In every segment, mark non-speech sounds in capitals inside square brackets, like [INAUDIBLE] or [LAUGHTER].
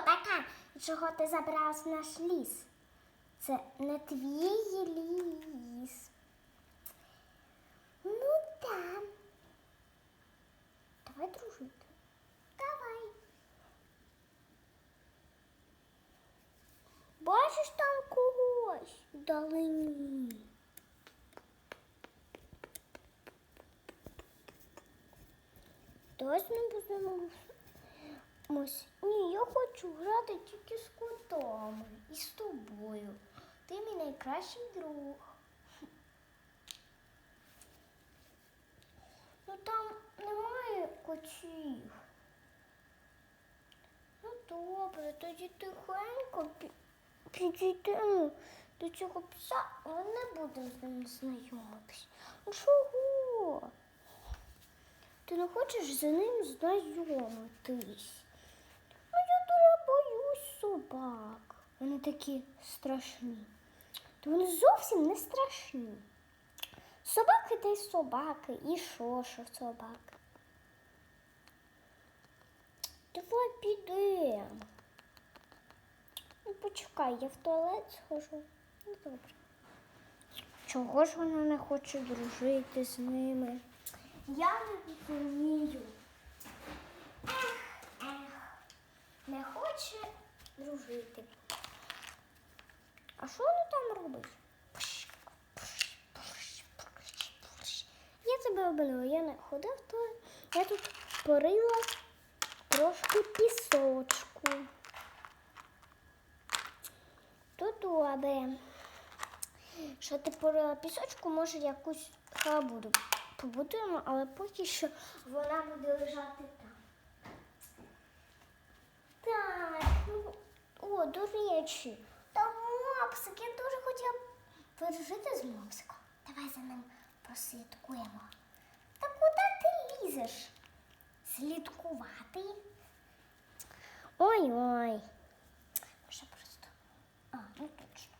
Така? Чого ти забралась в наш ліс? Це не твій ліс. Ну там. Давай дружити. Давай. Бачиш там когось вдалині? Давай з познайомимось. Ні, я хочу грати тільки з котами і з тобою. Ти мій найкращий друг. Ну там немає котів. Ну добре, тоді тихенько пі- підійдемо до цього пса, але не будемо з ним знайомитись. Ну чого? Ти не хочеш за ним знайомитись? Ну я дуже боюсь собак. Вони такі страшні. То вони зовсім не страшні. Собаки та й собаки, і що собаки. Давай підемо. Ну, почекай, я в туалет схожу. Ну, добре. Чого ж вона не хоче дружити з ними? Я не розумію. Ех, ех, не хоче дружити. А що вона там робить? Я тебе обманула, я не ходив, то я тут порила трошки пісочку. То добре. Що ти порила пісочку, може якусь халабуду побудуємо, але поки що вона буде лежати там. Так, ну, о, до речі, там мопсик, я дуже хотіла пережити з мопсиком. Давай за ним прослідкуємо. Та куди ти лізеш? Слідкувати? Ой-ой. Може просто. А, ну точно.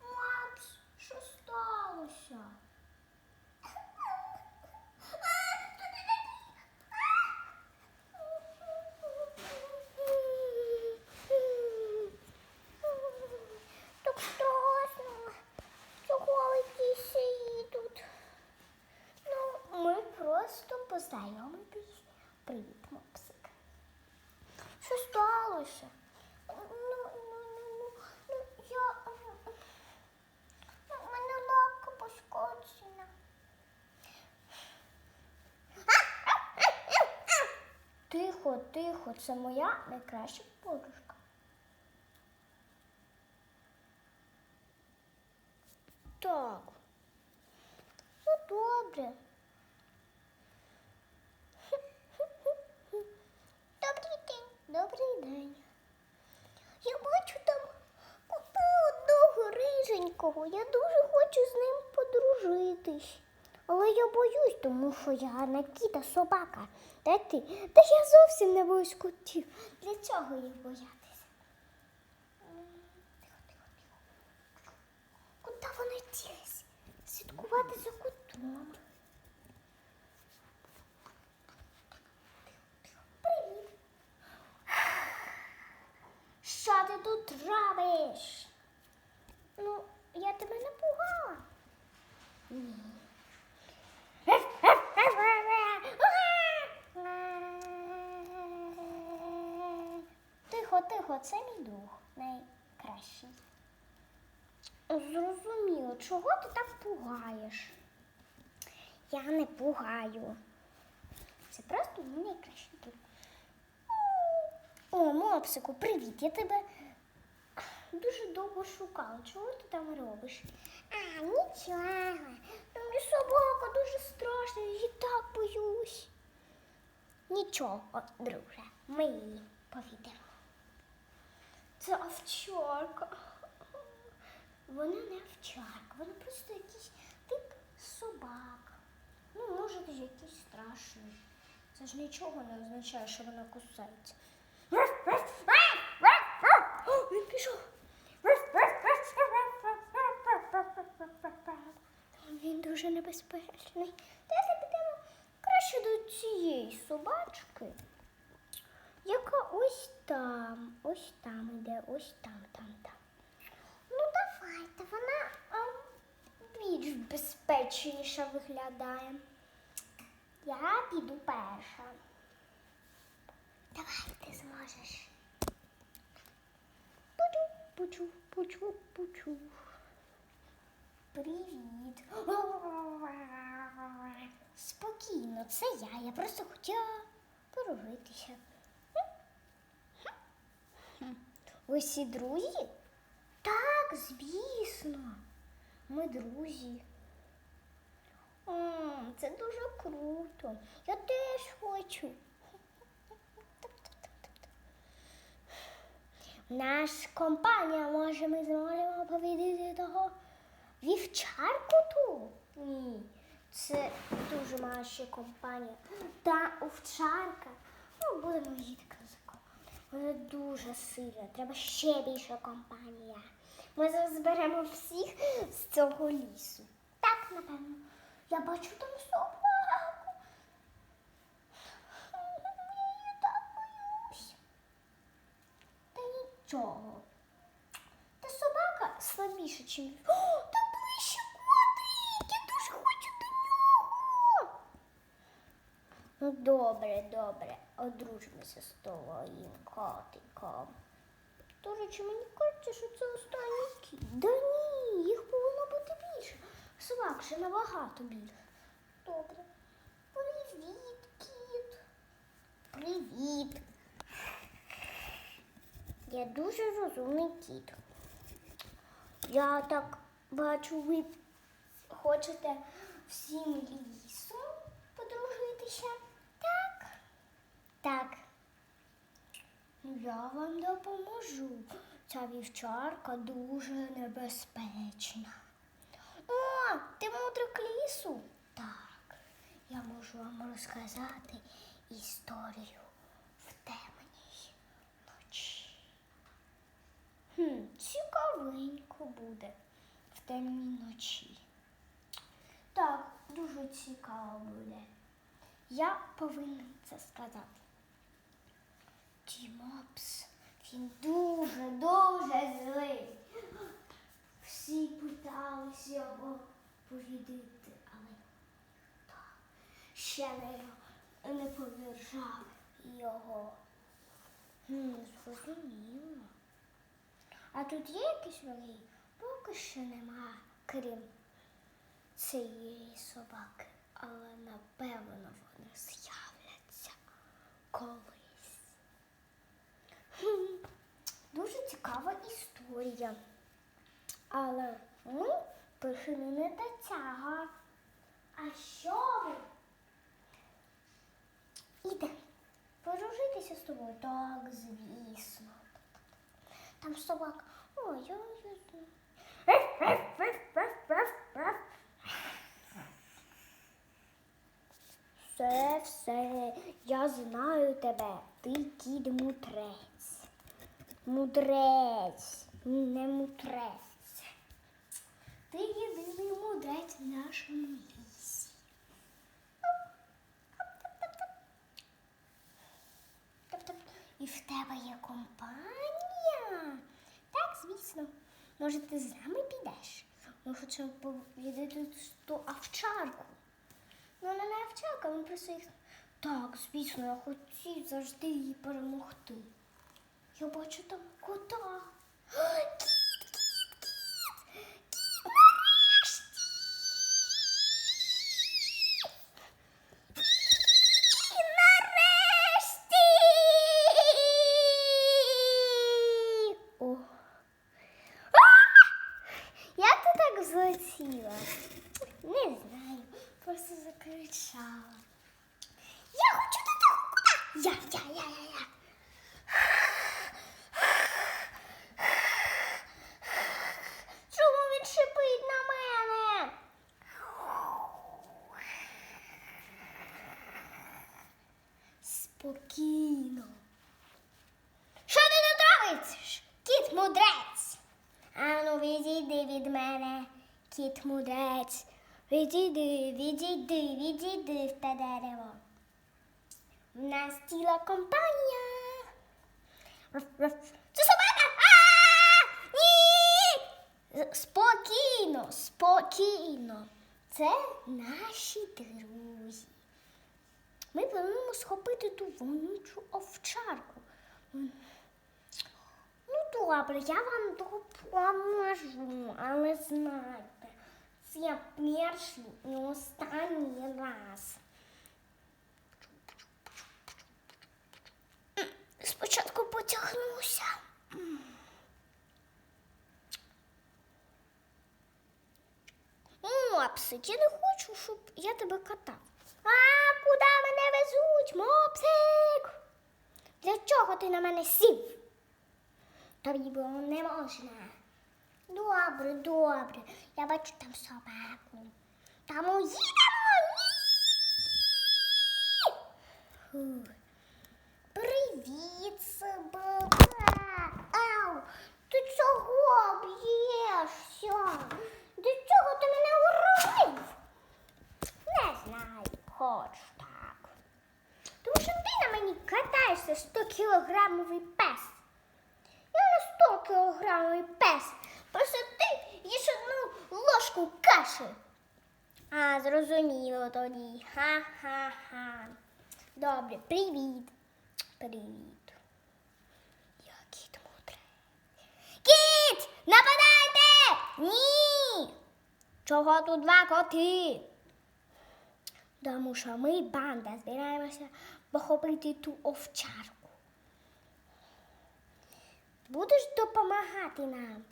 Макс, що сталося? Так страшно. Чого ви всі тут? Ну, ми просто познайомитись. Привіт, мопсик. Що сталося? Ну, ну, ну, ну, ну, я... Ну, У мене лапка пошкоджена. Тихо, тихо, це моя найкраща подружка. Так. Ну, добре. Добрий день. Добрий день. Я бачу там кота одного риженького. Я дуже хочу з ним подружитись. Але я боюсь, тому що я не кіта собака. Та ти? Та я зовсім не боюсь котів. Для цього їх боятися. Тихо, тихо, тихо. Куди вона ділась? Слідкувати за котом. Привіт. Що ти тут робиш? Ну, я тебе не пугала. Ні. Тихо, тихо, це мій друг найкращий. Зрозуміло, чого ти так пугаєш? Я не пугаю. Це просто мій найкращий друг. О, мопсику, привіт, я тебе дуже довго шукала. Чого ти там робиш? А, нічого. Ну, Мені собака дуже страшна, я її так боюсь. Нічого, друже, ми її повідемо. Це овчарка. Вона не овчарка, вона просто якийсь тип собак. Ну, може, якийсь страшний. Це ж нічого не означає, що вона кусається. Він пішов. Безпечний. Давайте підемо краще до цієї собачки, яка ось там, ось там іде, ось там, там, там. Ну давайте, вона більш безпечніша виглядає. Я піду перша. Давай, ти зможеш. Пучу, пучу, пучу, пучу. Привіт. Спокійно, це я. Я просто хотіла порухатися. Ви всі друзі? Так, звісно. Ми друзі. О, це дуже круто. Я теж хочу. Наша компанія, може, ми зможемо повідати того вівчарку ту? Ні, це дуже мала ще компанія. Та овчарка. Ну, будемо її так. Вона дуже сильна, треба ще більша компанія. Ми зараз зберемо всіх з цього лісу. Так, напевно. Я бачу там собаку. Я так боюсь. Та нічого. Та собака слабіша, ніж. О, та ближче котик! Я дуже хочу до нього. Ну, добре, добре. Одружимося з твоїм котиком. До речі, мені кажеться, що це останній кіт. Да ні, їх повинно бути більше. Собак ще набагато більше. Добре. Привіт, кіт. Привіт. Я дуже розумний кіт. Я так бачу, ви хочете всім лісом подружитися. Так? Я вам допоможу. Ця вівчарка дуже небезпечна. О, ти мудрик лісу? Так. Я можу вам розказати історію в темній ночі. Цікавенько буде в темній ночі. Так, дуже цікаво буде. Я повинна це сказати. Тімопс, він дуже-дуже злий. Всі питались його повідати, але так, ще не, не повіржав його. Зрозуміло. А тут є якісь враги? Поки що нема, крім цієї собаки. Але напевно вони з'являться колись. Дуже цікава історія. Але ми пишемо не цього. А що ви? Іде. Подружитися з тобою? Так, звісно. Там собака. Ой, я не знаю. Все, все, я знаю тебе. Ти кіт мудрець. Мудрець, не мудрець. Ти єдиний мудрець в нашому лісі. І в тебе є компанія? Так, звісно. Може, ти з нами підеш? Ми хочемо повідати ту овчарку. Ну, вона не овчарка, ми просто їх. Так, звісно, я хотів завжди її перемогти. Я бачу там кота. [GASPS] Кіт, кіт, кіт! Кіт, нарешті! Кіт, нарешті! О. А! Як ти так взлетіла? Не знаю, просто закричала. Я хочу до того кота! Я, я, я, я, я. Чому він шипить на мене? Спокійно. Що ти тут робиш? Кіт мудрець. Ану, відійди від мене, кіт мудрець. Відійди, відійди, відійди в те дерево. В нас ціла компанія. Це собака! Ні! Спокійно, спокійно. Це наші друзі. Ми плануємо схопити ту вонючу овчарку. Ну, добре, я вам допоможу, але знайте, це перший і останній раз. Спочатку потягнуся. Мопсик, я не хочу, щоб я тебе катав. А куди мене везуть, мопсик? Для чого ти на мене сів? Тобі було не можна. Добре, добре. Я бачу там собаку. Тому їдемо. Ні! Привіт, собака. Ау, ти чого б'єшся? До чого ти мене уронив? Не знаю, хоч так. Тому що ти на мені катаєшся 100 кілограмовий пес. Я не 100 кілограмовий пес. Просто ти їш одну ложку каші. А, зрозуміло тоді. Ха-ха-ха. Добре, привіт. Привіт. Я кіт мудрий. Кіт! Нападайте! Ні! Чого тут два коти? Тому що ми, банда, збираємося похопити ту овчарку. Будеш допомагати нам?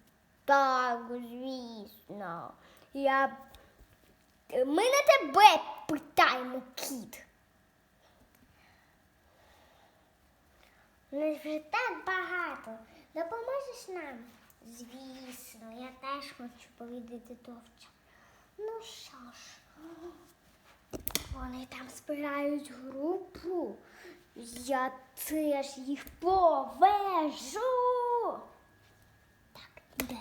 Так, звісно. Я... Ми на тебе питаємо, кіт. Не вже так багато. Допоможеш нам? Звісно, я теж хочу повідати товча. Ну що ж, вони там збирають групу. Я теж їх повежу. Так, йдемо.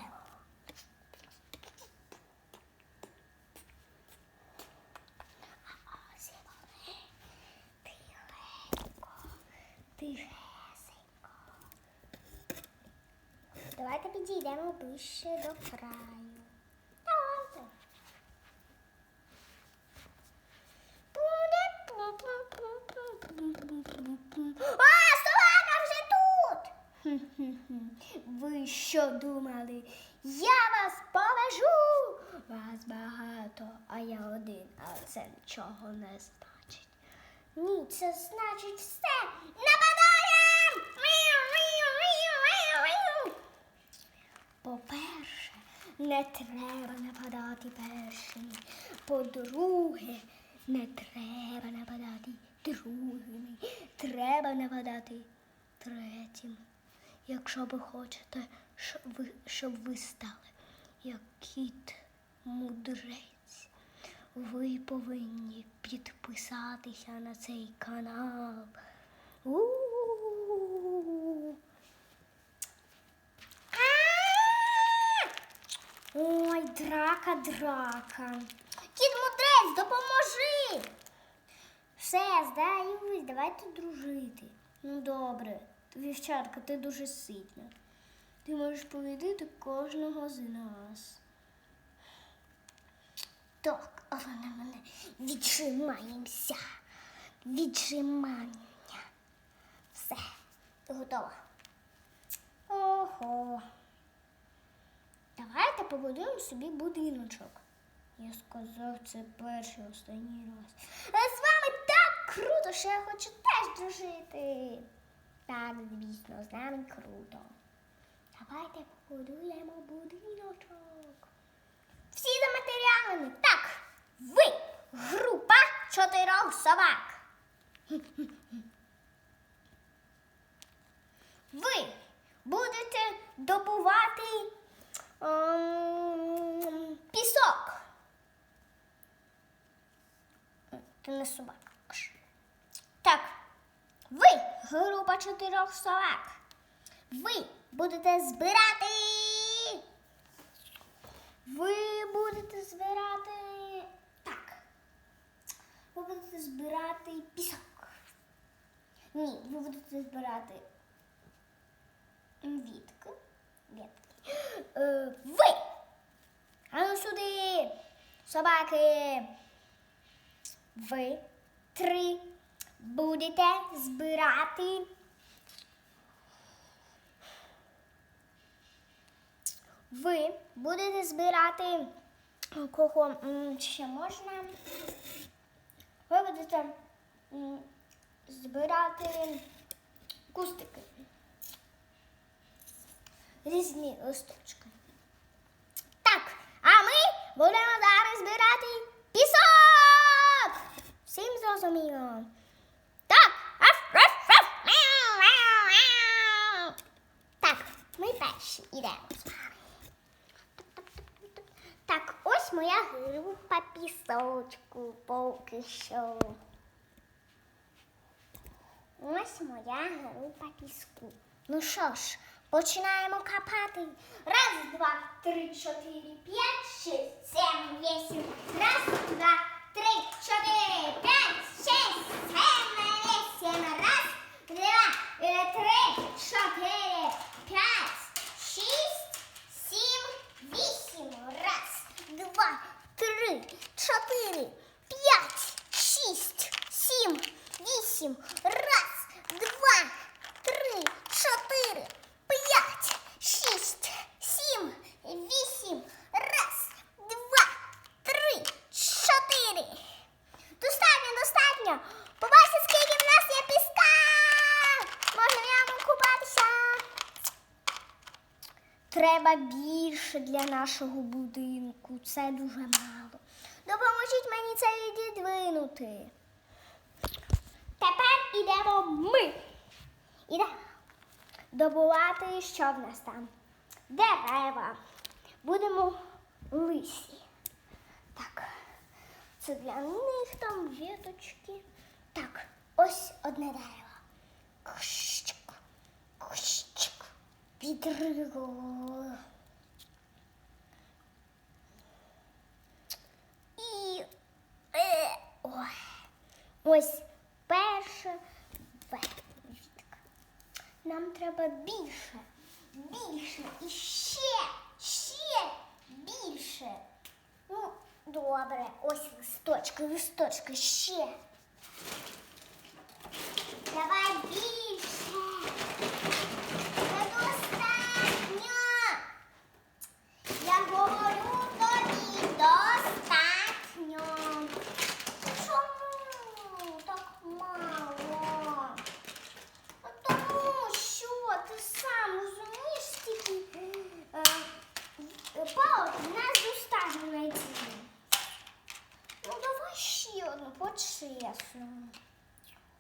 А ось вони. Тихенько, тихесенько. Давайте підійдемо ближче до краю. Давайте. А, собака вже тут! Ви думали? Я вас повежу! Вас багато, а я один, а це нічого не значить. Ні, це значить все. Мяу. По-перше, не треба нападати першими. По-друге, не треба нападати другими. Треба нападати третім. Якщо ви хочете, щоб ви, щоб ви стали як кіт мудрець, ви повинні підписатися на цей канал. Ой, драка, драка. Кіт мудрець, допоможи. Все, здаюсь, давайте дружити. Ну добре, вівчарка, ти дуже сильна. Ти можеш повідати кожного з нас. Так, але на мене віджимаємося. Віджимання. Все, готова. Ого. Давайте побудуємо собі будиночок. Я сказав це перший останній раз. А з вами так круто, що я хочу теж дружити. Так, звісно, з нами круто. Давайте побудуємо будиночок. Всі за матеріалами. Так, ви група чотирьох собак. Ви будете добувати ем, пісок. Ти не собака. Так. Ви, група чотирьох собак. Ви будете збирати. Ви будете збирати так. Ви будете збирати пісок. Ні, ви будете збирати вітки. Вітки. Е, ви! А ну сюди! Собаки! Ви три будете збирати. Ви будете збирати кого ще можна. Ви будете збирати кустики. Різні листочки. Так, а ми будемо зараз збирати пісок. Всім зрозуміло. Так. Так, ми перші йдемо з вами. Так, ось моя група пісочку поки що. Ось моя група піску. Ну що ж, починаємо копати. Раз, два, три, чотири, п'ять, шість, сім, вісім. Раз, два, три, чотири, п'ять, шість, сім, вісім. Раз, два, е, три, чотири, п'ять, шість, сім, вісім. Раз, два, три, чотири, п'ять, шість, сім, вісім. Раз, два, три, чотири, п'ять, шість, сім, вісім. Раз, два, три, чотири. Достатньо, достатньо. Побачите, скільки в нас є піска. Можемо яму купатися. Треба більше для нашого будинку. Це дуже мало. Допоможіть мені це віддвинути. Тепер ідемо ми. Ідемо добувати, що в нас там. Дерева. Будемо лисі. Так, це для них там віточки. Так, ось одне дерево. Кущик, кущик, підриго. І ой, ось перша вітка. Нам треба більше, більше і ще, ще більше. Ну, добре, ось листочки, листочки ще. Давай більше. Недостатньо. Я говорю тобі достатньо. Чому так мало? Ну, Тому що ти сам розумієш, стільки е, е, палок в нас достатньо знайти. Ну, давай ще одну по-чесному.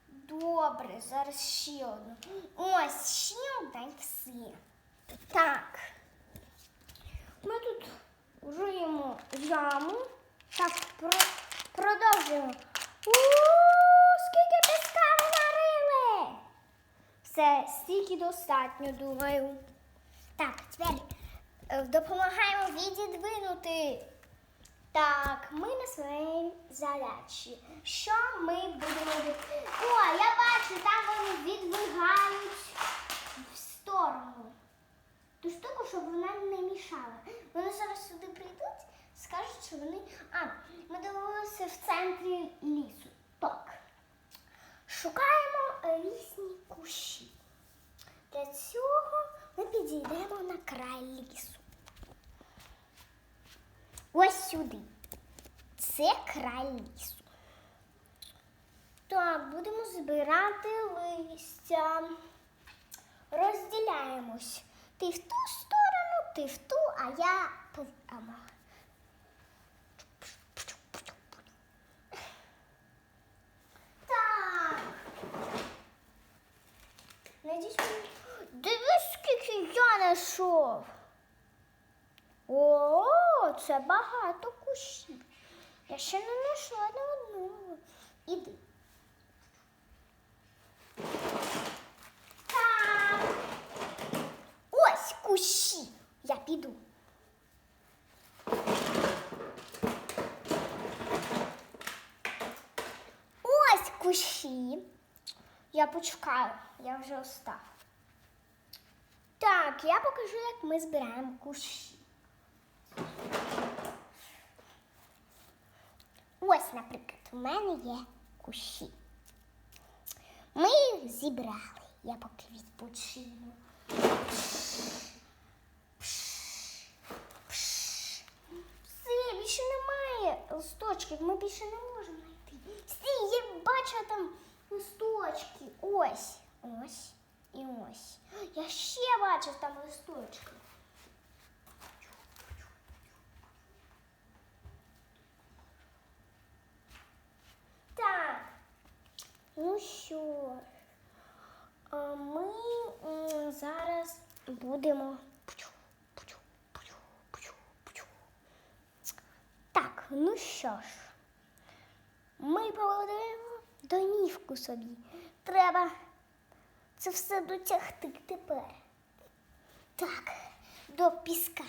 Добре, зараз ще одну. Ось ще одна і. Так. Ми тут риємо яму. Так, про, продовжуємо. У, скільки піска ми нарили! Все, стільки достатньо, думаю. Так, тепер е, допомагаємо відідвинути. Так, ми на своїй задачі. Що ми будемо робити? О, я бачу, там вони відвигають в сторону. Ту штуку, щоб вона не мішала. Вони зараз сюди прийдуть, скажуть, що вони. А, ми дивилися в центрі лісу. Так. Шукаємо різні кущі. Для цього ми підійдемо на край лісу. Ось сюди. Це край лісу. Так, будемо збирати листя. Розділяємось. Ти в ту сторону, ти в ту, а я прямо. Так. Найдіть. Дивись, скільки я знайшов. О, це багато кущів. Я ще не знайшла ні одного. Іди. Так. Ось кущі. Я піду. Ось кущі. Я почекаю, я вже устав. Так, я покажу, як ми збираємо кущі. Ось, наприклад, у мене є кущі. Ми їх зібрали. Я поки відпочину. Все, більше немає листочків, ми більше не можемо знайти. Стій, я бачу там листочки. Ось, ось і ось. Я ще бачив там листочки. Ну що а ми зараз будемо. Так, ну що ж, ми поведемо домівку собі. Треба це все дотягти тепер. Так, до піска.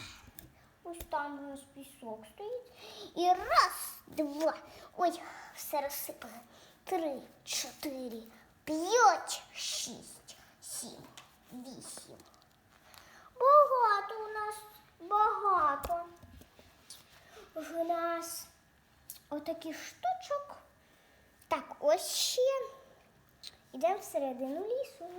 Ось там у нас пісок стоїть. І раз, два. Ой, все розсипали. Три, чотири, п'ять, шість, сім, вісім. Багато у нас багато. В нас отаких штучок. Так, ось ще. Йдемо всередину лісу.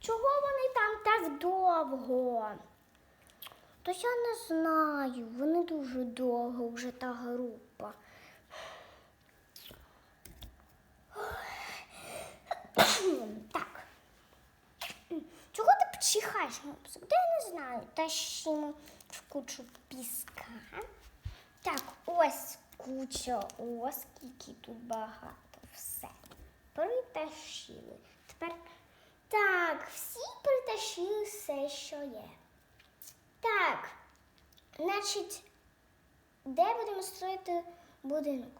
Чого вони там так довго? То я не знаю. Вони дуже довго вже та група. Так. Чого ти почихаєш, мопсик? Та я не знаю. Тащимо в кучу піска. Так, ось куча, ось скільки тут багато. Все. Притащили. Тепер так, всі притащили все, що є. Так, значить, де будемо строїти будинок?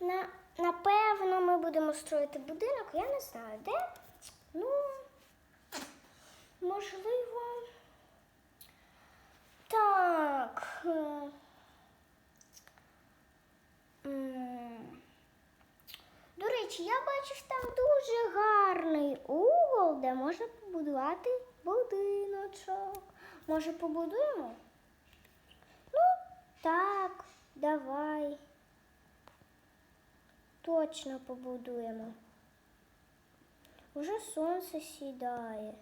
На, напевно, ми будемо строїти будинок, я не знаю, де. Ну, можливо. Так. е, м. До речі, я бачив там дуже гарний угол, де можна побудувати будиночок. Може, побудуємо? Ну, так, давай. Точно побудуємо. Уже сонце сідає.